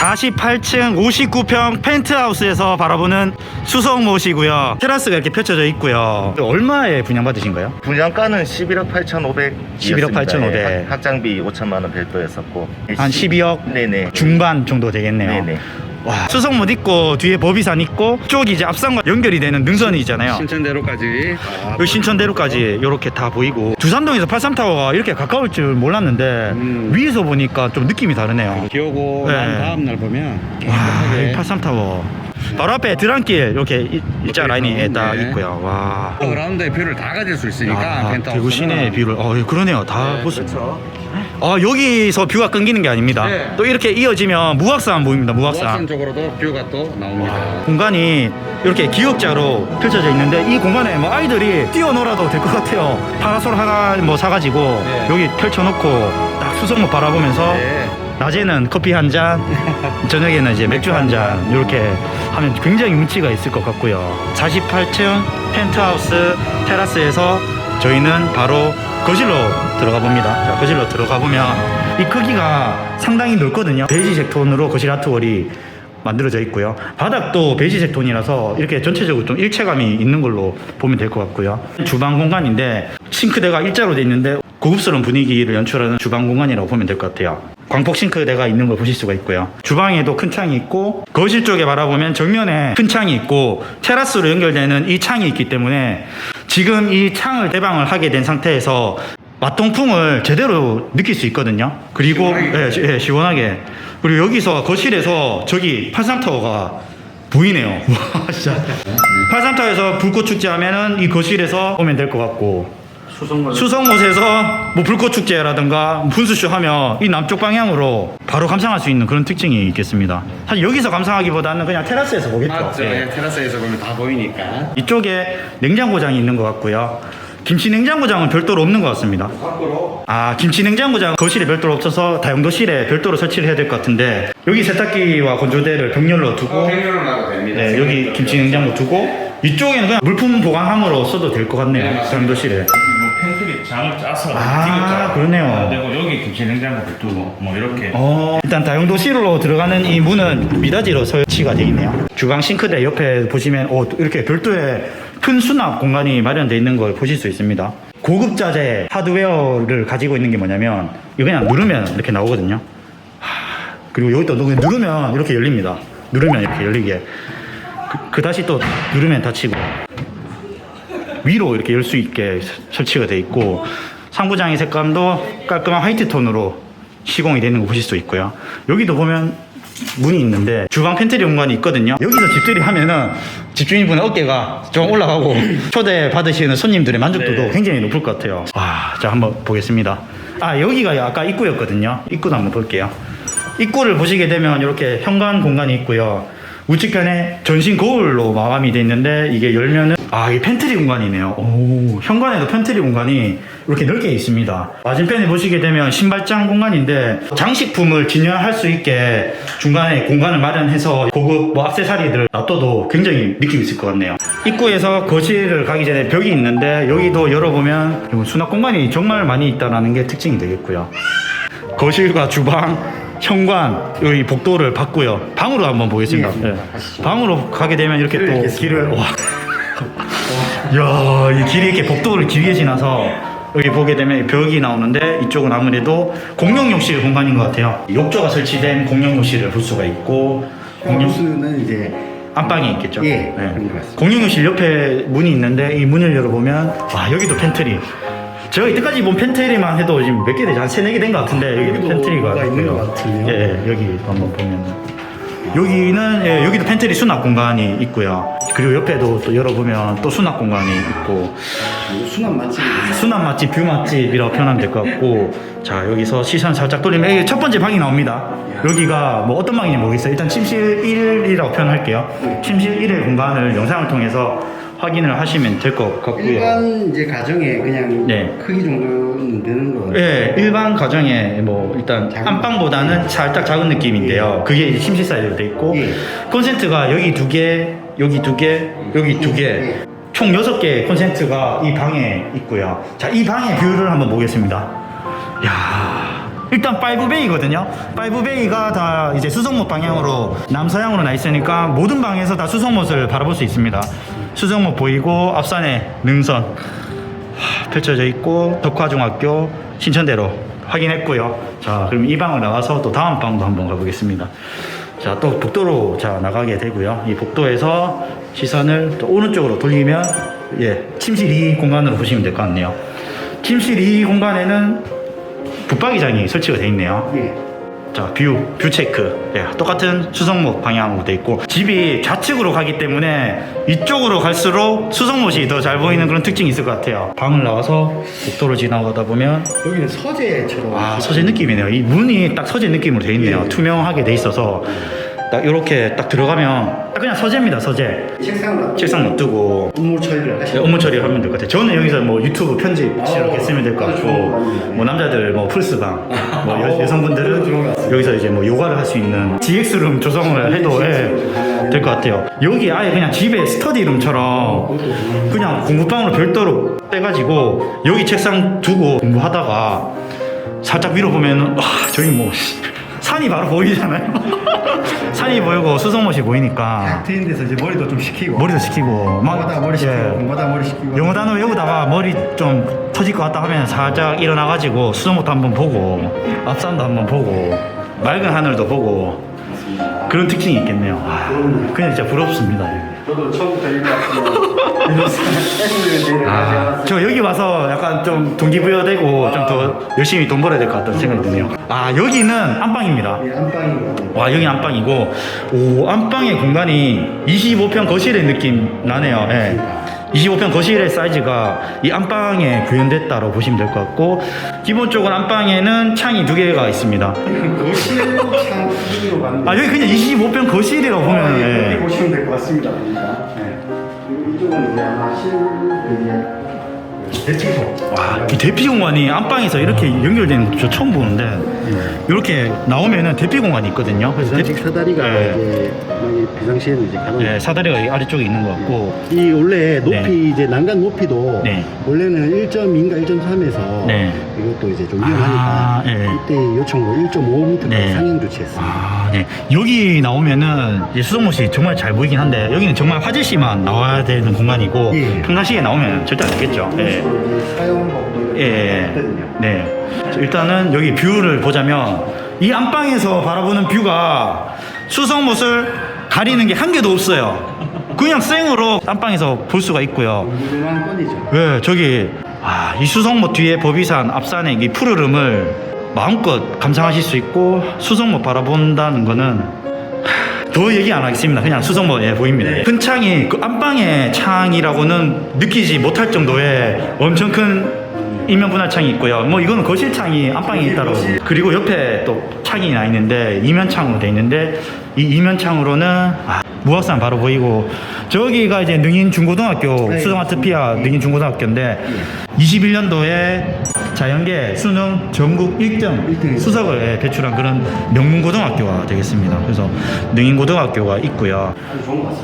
48층 59평 펜트하우스에서 바라보는 수성 못이고요. 테라스가 이렇게 펼쳐져 있고요. 얼마에 분양받으신 거예요? 분양가는 11억 8,500. 11억 8,500. 확장비 5천만 원 별도였었고. 한 12억 네네. 중반 정도 되겠네요. 네네. 와, 수성못 있고 뒤에 법이산 있고 쪽이 이제 앞산과 연결이 되는 능선이 있잖아요. 신천대로까지 여기 신천대로까지 이렇게 다 보이고 두산동에서 83타워가 이렇게 가까울 줄 몰랐는데 음. 위에서 보니까 좀 느낌이 다르네요. 비 오고 네. 난 다음 날 보면 와, 깨끗하게 83타워. 바로 앞에 드랑길 이렇게 이- 일자 라인이 딱 네. 있고요. 와. 그라운드의 뷰를 다 가질 수 있으니까 아, 펜트하우스는 대구 시내 뷰를 어 예, 그러네요. 다 네, 보스. 그렇죠. 아 여기서 뷰가 끊기는 게 아닙니다. 네. 또 이렇게 이어지면 무악산 보입니다. 무악산. 무악산 쪽으로도 뷰가 또 나옵니다. 공간이 이렇게 기역자로 펼쳐져 있는데 이 공간에 뭐 아이들이 뛰어놀아도 될 것 같아요. 파라솔 하나 뭐 사가지고 네. 여기 펼쳐놓고 딱 수성못 바라보면서 네. 낮에는 커피 한 잔, 저녁에는 이제 맥주 한 잔 이렇게 하면 굉장히 운치가 있을 것 같고요. 48층 펜트하우스 테라스에서 저희는 바로 거실로 들어가 봅니다. 자, 거실로 들어가 보면 이 크기가 상당히 넓거든요. 베이지색 톤으로 거실 아트월이 만들어져 있고요. 바닥도 베이지색 톤이라서 이렇게 전체적으로 좀 일체감이 있는 걸로 보면 될 것 같고요. 주방 공간인데 싱크대가 일자로 돼 있는데 고급스러운 분위기를 연출하는 주방 공간이라고 보면 될 것 같아요. 광폭 싱크대가 있는 걸 보실 수가 있고요. 주방에도 큰 창이 있고 거실 쪽에 바라보면 정면에 큰 창이 있고 테라스로 연결되는 이 창이 있기 때문에 지금 이 창을 개방을 하게 된 상태에서 맛동풍을 제대로 느낄 수 있거든요. 그리고 시원하게. 예, 시- 예, 시원하게. 그리고 여기서 거실에서 저기 팔삼타워가 보이네요. 와, 진짜. 팔삼타워에서 불꽃 축제 하면은 이 거실에서 오면 될 것 같고. 수성못에서 뭐 불꽃 축제라든가 분수쇼 하면 이 남쪽 방향으로 바로 감상할 수 있는 그런 특징이 있겠습니다. 사실 여기서 감상하기보다는 그냥 테라스에서 보겠죠. 맞죠. 예. 예, 테라스에서 보면 다 보이니까. 이쪽에 냉장고장이 있는 것 같고요. 김치 냉장고장은 별도로 없는 것 같습니다. 밖으로 아 김치 냉장고장 거실에 별도로 없어서 다용도실에 별도로 설치를 해야 될 것 같은데 여기 세탁기와 건조대를 병렬로 두고 팽로로 놔도 됩니다. 네, 여기 김치 냉장고 두고 이쪽에는 그냥 물품 보관함으로 써도 될 것 같네요. 네, 맞습니다. 다용도실에. 뭐 팬트리 장을 짜서 아, 튀겼잖아. 그러네요. 그리고 여기 김치 냉장고도 두고 뭐 이렇게 어, 일단 다용도실로 들어가는 이 문은 미닫이로 설치가 되어 있네요. 주방 싱크대 옆에 보시면 어, 이렇게 별도의 큰 수납 공간이 마련되어 있는 걸 보실 수 있습니다. 고급 자재 하드웨어를 가지고 있는 게 뭐냐면 이거 그냥 누르면 이렇게 나오거든요. 하, 그리고 여기 또 누르면 이렇게 열립니다. 누르면 이렇게 열리게. 그, 그 다시 또 누르면 닫히고 위로 이렇게 열 수 있게 설치가 되어 있고 상부장의 색감도 깔끔한 화이트 톤으로 시공이 되는 거 보실 수 있고요. 여기도 보면 문이 있는데 주방 팬트리 공간이 있거든요. 여기서 집들이 하면은 집주인분의 어깨가 좀 올라가고 초대 받으시는 손님들의 만족도도 네. 굉장히 높을 것 같아요. 와, 자 한번 보겠습니다. 아 여기가 아까 입구였거든요. 입구도 한번 볼게요. 입구를 보시게 되면 이렇게 현관 공간이 있고요. 우측편에 전신 거울로 마감이 돼 있는데 이게 열면은 아 이게 팬트리 공간이네요. 오 현관에도 팬트리 공간이 이렇게 넓게 있습니다. 맞은편에 보시게 되면 신발장 공간인데 장식품을 진열할 수 있게 중간에 공간을 마련해서 고급 뭐 액세서리들 놔둬도 굉장히 느낌 있을 것 같네요. 입구에서 거실을 가기 전에 벽이 있는데 여기도 열어보면 수납 공간이 정말 많이 있다라는 게 특징이 되겠고요. 거실과 주방, 현관, 여기 복도를 봤고요. 방으로 한번 보겠습니다. 예. 방으로 가게 되면 이렇게 또 길을 와. 야, 이 길이 이렇게 복도를 길게 지나서 여기 보게 되면 벽이 나오는데 이쪽은 아무래도 공용 욕실 공간인 것 같아요. 욕조가 설치된 공용 욕실을 볼 수가 있고 공용 호수는 이제 안방이 있겠죠. 예, 그런 것 같습니다. 공용 욕실 옆에 문이 있는데 이 문을 열어보면 와 여기도 팬트리. 제가 이때까지 본 팬트리만 해도 지금 몇 개 되지? 한 세네 개 된 것 같은데 여기도 여기도 팬트리가 뭐가 있는 있고요. 것 같은데요? 예, 예, 여기 한번 보면 여기는 예, 여기도 팬트리 수납 공간이 있고요. 그리고 옆에도 또 열어보면 또 수납 공간이 있고. 수납 맛집. 수납 맛집, 뷰 맛집이라고 표현하면 될 것 같고. 자 여기서 시선 살짝 돌리면 여기 첫 번째 방이 나옵니다. 여기가 뭐 어떤 방인지 모르겠어요. 일단 침실 1이라고 표현할게요. 침실 1의 공간을 영상을 통해서 확인을 하시면 될 것 같고요 일반 이제 가정에 그냥 네. 크기 정도는 되는 거 같아요. 예, 일반 가정에 뭐 일단 작은 안방보다는 살짝 작은 느낌인데요. 그게 이제 침실 사이즈로 돼 있고 예. 콘센트가 여기 두 개, 여기 두 개, 여기 두 개. 예. 총 여섯 개의 콘센트가 이 방에 있고요. 자, 이 방의 뷰를 한번 보겠습니다. 야, 일단 5베이거든요. 5베이가 다 이제 수성못 방향으로 남서향으로 나 있으니까 모든 방에서 다 수성못을 바라볼 수 있습니다. 수성못 보이고 앞산에 능선 하, 펼쳐져 있고 덕화중학교 신천대로 확인했고요. 자, 그럼 이 방을 나와서 또 다음 방도 한번 가보겠습니다. 자, 또 복도로 자 나가게 되고요. 이 복도에서 시선을 또 오른쪽으로 돌리면 예, 침실 2 공간으로 보시면 될 것 같네요. 침실 2 공간에는 붙박이장이 설치가 되어 있네요. 예. 자, 뷰, 뷰 체크. 예, 똑같은 수성못 방향으로 돼 있고 집이 좌측으로 가기 때문에 이쪽으로 갈수록 수성못이 더 잘 보이는 그런 특징이 있을 것 같아요. 방을 나와서 복도를 지나가다 보면 여기는 서재처럼. 아, 서재 느낌이네요. 이 문이 딱 서재 느낌으로 돼 있네요. 투명하게 돼 있어서 딱 이렇게 딱 들어가면 딱 그냥 서재입니다. 서재. 놔두고 책상 놔두고 업무 처리를 네, 하시고. 업무 처리하면 될 것 같아요. 저는 여기서 뭐 유튜브 편집 아, 이렇게 쓰면 될 것 아주 같고, 좋은 거 같네요. 뭐 남자들 뭐 플스방, 뭐 여, 같습니다. 여기서 이제 뭐 요가를 할 수 있는 GX룸 조성을 해도 예, 될것 같아요. 여기 아예 그냥 집에 스터디룸처럼 그냥 공부방으로 별도로 빼가지고 여기 책상 두고 공부하다가 살짝 위로 보면은 와 저기 뭐 산이 바로 보이잖아요. 산이 보이고 수성못이 보이니까 딱 트인 데서 이제 머리도 좀 식히고. 머리도 식히고 막 공부하다 머리 식히고. 예. 공부하다 머리 식히고. 영어 단어 외우다가 머리 좀 터질 것 같다 하면 살짝 일어나가지고 수성모도 한번 보고 앞산도 한번 보고 맑은 하늘도 보고. 그런 특징이 있겠네요. 아. 그냥 진짜 부럽습니다. 저도 처음부터 일로 왔으면 애들 아, 저 여기 와서 약간 좀 동기부여되고 좀 더 열심히 돈 벌어야 될 것 같다는 생각이 드네요. 아 여기는 안방입니다. 예, 안방이고. 와 여기 안방이고 오 안방의 공간이 25평 거실의 느낌 나네요. 예. 25평 거실의 사이즈가 이 안방에 구현됐다고 보시면 될 것 같고 기본적으로 안방에는 창이 두 개가 있습니다. 거실 창 크기로 만든. 아 여기 그냥 25평 거실이라고 보면 예, 예. 보시면 될 것 같습니다. 보니까. 예. 그리고 이쪽은 이제 아마 실 이제 대치소. 와, 이 대피 공간이 안방에서 이렇게 연결되는 것도 저 처음 보는데 이렇게 나오면은 대피 공간이 있거든요. 그래서 비상식 대피- 사다리가 예. 이제 여기 비상시에는 이제 가는. 예, 사다리가 이 아래쪽에 있는 것 같고 이 원래 높이 네. 이제 난간 높이도 네. 원래는 1.2인가 1.3에서 네. 이것도 이제 좀 아, 위험하니까 예. 이때 요청으로 1.5m까지 네. 상향 조치했습니다. 아, 네. 여기 나오면은 이제 수성못이 정말 잘 보이긴 한데 여기는 정말 화질시만 나와야 되는 공간이고 예. 평상시에 나오면 절대 안 되겠죠. 예. 이제 사용법도 예, 예. 있거든요. 네. 일단은 여기 뷰를 보자면 이 안방에서 바라보는 뷰가 수성못을 가리는 게 한 개도 없어요. 그냥 생으로 안방에서 볼 수가 있고요. 건이죠. 네, 저기 아, 이 수성못 뒤에 법이산 앞산의 이 푸르름을 마음껏 감상하실 수 있고 수성못 바라본다는 거는 하, 더 얘기 안 하겠습니다. 그냥 수성못 예, 보입니다. 큰 창이 그 안방의 창이라고는 느끼지 못할 정도의 엄청 큰 이면 분할 창이 있고요. 뭐 이거는 거실 창이 안방에 있다고. 그리고 옆에 또 창이 나 있는데 이면 창으로 돼 있는데 이 이면 창으로는 아, 무학산 바로 보이고 저기가 이제 능인 중고등학교 네. 수성아트피아 능인 중고등학교인데 21년도에 자연계 수능 전국 1등 일등. 수석을 예, 배출한 그런 명문 고등학교가 되겠습니다. 그래서 능인 고등학교가 있고요.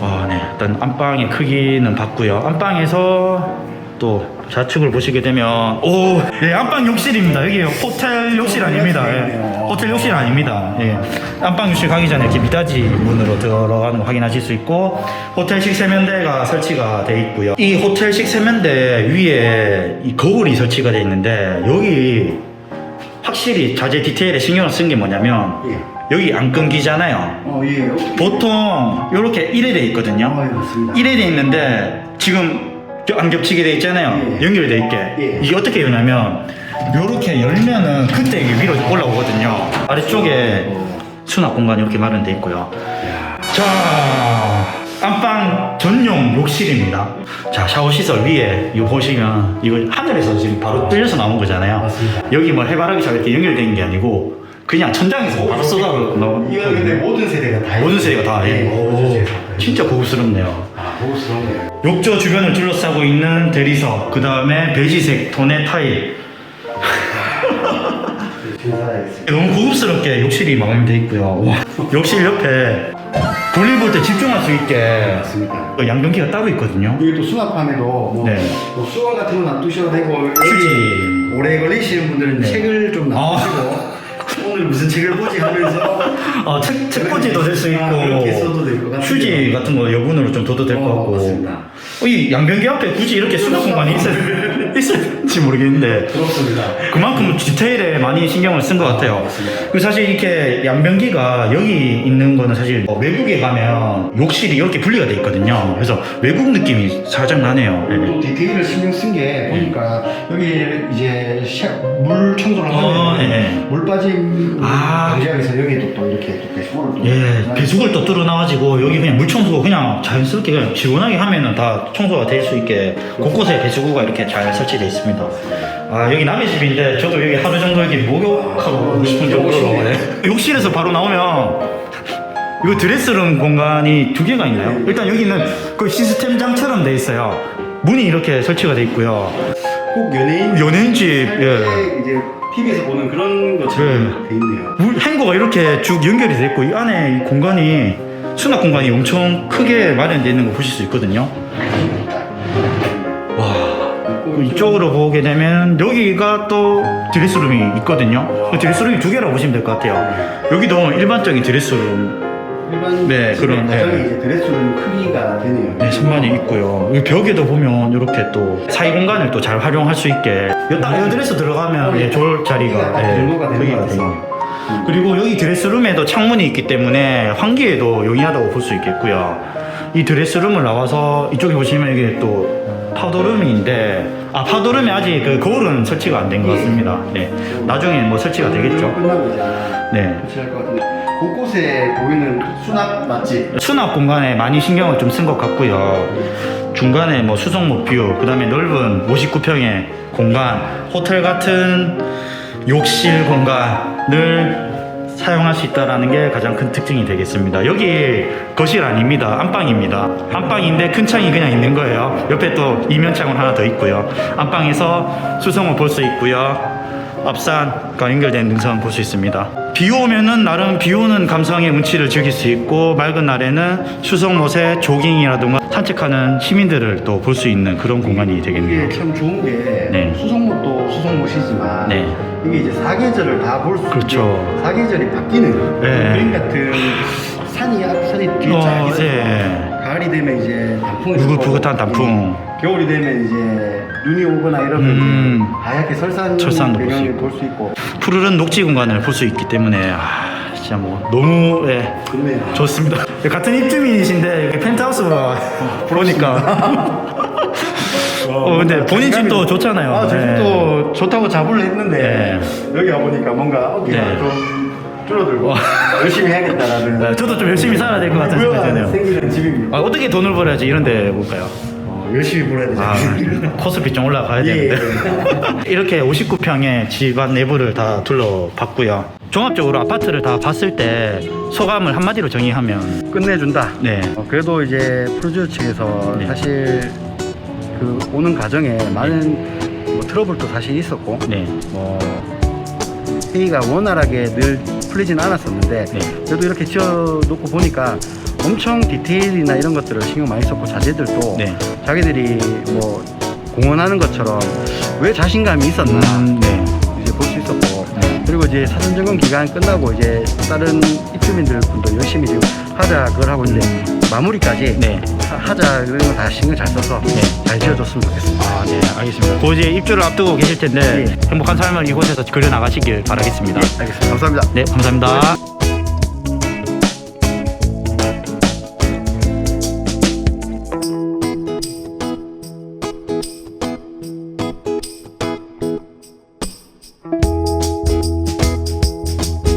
아, 네. 일단 안방의 크기는 봤고요. 안방에서 또 좌측을 보시게 되면 오, 예, 안방 욕실입니다. 여기 호텔 욕실 아닙니다. 예. 호텔 욕실 아닙니다. 예. 안방 욕실 가기 전에 이렇게 미닫이 문으로 들어가는 거 확인하실 수 있고 호텔식 세면대가 설치가 돼 있고요. 이 호텔식 세면대 위에 이 거울이 설치가 돼 있는데 여기 확실히 자재 디테일에 신경을 쓴 게 뭐냐면 예. 여기 안 끊기잖아요. 어, 예. 보통 이렇게 이래 돼 있거든요. 어, 예, 맞습니다. 이래 돼 있는데 지금 겨- 안 겹치게 돼 있잖아요. 예. 연결돼 있게. 예. 이게 어떻게 되냐면 이렇게 열면은 그때 이게 위로 올라오거든요. 아래쪽에 수납 공간이 이렇게 마련돼 있고요. 자, 안방 전용 욕실입니다. 자, 샤워 시설 위에 이거 보시면 이거 하늘에서 지금 바로 뚫려서 나온 거잖아요. 맞습니다. 여기 뭐 해바라기처럼 이렇게 연결된 게 아니고 그냥 천장에서 바로 쏟아 나온 이거 근데 모든 세대가 다 모든 세대가 다 예, 예. 모든 오, 세대가 다 진짜 고급스럽네요. 아, 고급스럽네요. 욕조 주변을 둘러싸고 있는 대리석, 그 다음에 베지색 도네 타일. 너무 고급스럽게 욕실이 마감되어 있고요. 와, 욕실 옆에 볼일 볼 때 집중할 수 있게 맞습니다. 또 양변기가 따로 있거든요. 여기 또 수납함에도 뭐, 네. 뭐 수건 같은 거 놔두셔도 되고 휴지. 오래 걸리시는 분들은 네. 책을 좀 아. 놔두시고 오늘 무슨 책을 보지 하면서 어, 책, 책꽂이도 될 수 있고 아, 그렇게 써도 될 것 같아요. 휴지 같은 거 여분으로 좀 둬도 될 것 어, 같고 맞습니다. 어, 이 양변기 앞에 굳이 이렇게 수납 공간이 있을, 있 을지 모르겠는데 부럽습니다. 그만큼 디테일에 많이 신경을 쓴 것 같아요. 맞습니다. 그리고 사실 이렇게 양변기가 여기 있는 거는 사실 어, 외국에 가면 욕실이 이렇게 분리가 돼 있거든요. 그래서 외국 느낌이 살짝 나네요. 예. 또 디테일을 신경 쓴 게 보니까 여기 이제 샤- 물 청소를 어, 하면 예. 물 빠짐 아. 방지하기 위해서 여기도 또 이렇게 또 배수구를 또 예, 배수구를 또 뚫어놔가지고 여기 그냥 물 청소 그냥 자연스럽게 그냥 시원하게 하면은 다 청소가 될 수 있게 곳곳에 배수구가 이렇게 잘 설치되어 있습니다. 아 여기 남의 집인데 저도 여기 하루 정도 여기 목욕하고 오고 싶은 정도로 네. 욕실에서 바로 나오면 이거 드레스룸 공간이 두 개가 있나요? 일단 여기는 그 시스템장처럼 돼 있어요. 문이 이렇게 설치가 돼 있고요. 꼭 연예인 연예인 집 예. 살때 이제 TV에서 보는 그런 것처럼 돼 있네요. 물 행거가 이렇게 쭉 연결이 돼 있고 이 안에 이 공간이 수납 공간이 엄청 크게 마련되어 있는 거 보실 수 있거든요. 와. 그 이쪽으로 보게 되면 여기가 또 드레스룸이 있거든요. 그 드레스룸이 두 개라고 보시면 될 것 같아요. 여기도 일반적인 드레스룸 일반 네, 그런, 가정이 네. 이제 드레스룸 크기가 되네요. 네, 선반이 있고요. 이 벽에도 보면 이렇게 또 사이 공간을 또 잘 활용할 수 있게 이 드레스 들어가면 예, 좋을 자리가 딱 예, 되는 여기가 것 같아요. 돼요. 그리고 여기 드레스룸에도 창문이 있기 때문에 환기에도 용이하다고 볼 수 있겠고요. 이 드레스룸을 나와서 이쪽에 보시면 이게 또 파우더룸인데 아 파우더룸이 아직 그 거울은 설치가 안 된 것 같습니다. 네, 나중에 뭐 설치가 되겠죠. 이제 네. 설치할 것 같은데 곳곳에 보이는 수납 맞지? 수납 공간에 많이 신경을 좀 쓴 것 같고요. 중간에 뭐 수성목 뷰, 그 다음에 넓은 59평의 공간, 호텔 같은 욕실 공간을 사용할 수 있다는 게 가장 큰 특징이 되겠습니다. 여기 거실 아닙니다. 안방입니다. 안방인데 큰 창이 그냥 있는 거예요. 옆에 또 이면창은 하나 더 있고요. 안방에서 수성을 볼 수 있고요. 앞산과 연결된 능선을 볼수 있습니다. 비 오면은 나름 비 오는 감성의 운치를 즐길 수 있고 맑은 날에는 수성못에 조깅이라든가 산책하는 시민들을 또 볼 수 있는 그런 공간이 되겠네요. 이게 참 좋은 게 네. 수성못도 수성못이지만 네. 이게 이제 사계절을 다 볼수 그렇죠. 있게 사계절이 바뀌는 네. 그림 같은 산이 앞 산이 뒤에 어, 쫙 있어서 네. 가을이 되면 이제 단풍이 지고, 단풍. 겨울이 되면 이제 눈이 오거나 이러면 음. 이제 하얗게 설산 설산도 볼수 배경을 있고. 볼 수 있고 푸르른 녹지 공간을 볼 수 있기 때문에 아, 진짜 뭐 너무 예, 좋네요. 좋습니다. 같은 입주민이신데 여기 펜트하우스가 보니까 어, 근데 본인 집도 좋잖아요. 아, 제 네. 집도 좋다고 자부를 했는데 여기 와보니까 뭔가 어깨가 네. 좀 줄어들고 열심히 해야겠다라는 네, 저도 좀 열심히 살아야 될 것 같은 생각이 드네요. 생기는 집입니다. 아, 어떻게 돈을 벌어야지 이런 데 볼까요? 어, 열심히 벌어야 되죠. 아, 코스피 좀 올라가야 예, 되는데. 이렇게 59평의 집안 내부를 다 둘러봤고요. 종합적으로 아파트를 다 봤을 때 소감을 한마디로 정의하면 끝내준다. 네. 어, 그래도 이제 프로듀서 측에서 네. 사실 그 오는 과정에 많은 뭐 트러블도 사실 있었고 네. 뭐 회의가 원활하게 늘 풀리진 않았었는데 네. 그래도 이렇게 지어놓고 보니까 엄청 디테일이나 이런 것들을 신경 많이 썼고 자재들도 네. 자기들이 뭐 공헌하는 것처럼 왜 자신감이 있었나 음, 네. 이제 볼 수 있었고 네. 그리고 이제 사전 점검 기간 끝나고 이제 다른 입주민들 분도 열심히 지금 하자 그걸 하고 있는데 마무리까지 네. 하- 하자 이런 거 다 신경 잘 써서 네. 잘 지어줬으면 좋겠습니다. 아, 네. 알겠습니다. 곧 이제 입주를 앞두고 계실 텐데 네. 행복한 삶을 이곳에서 그려 나가시길 바라겠습니다. 알겠습니다. 감사합니다. 네, 감사합니다.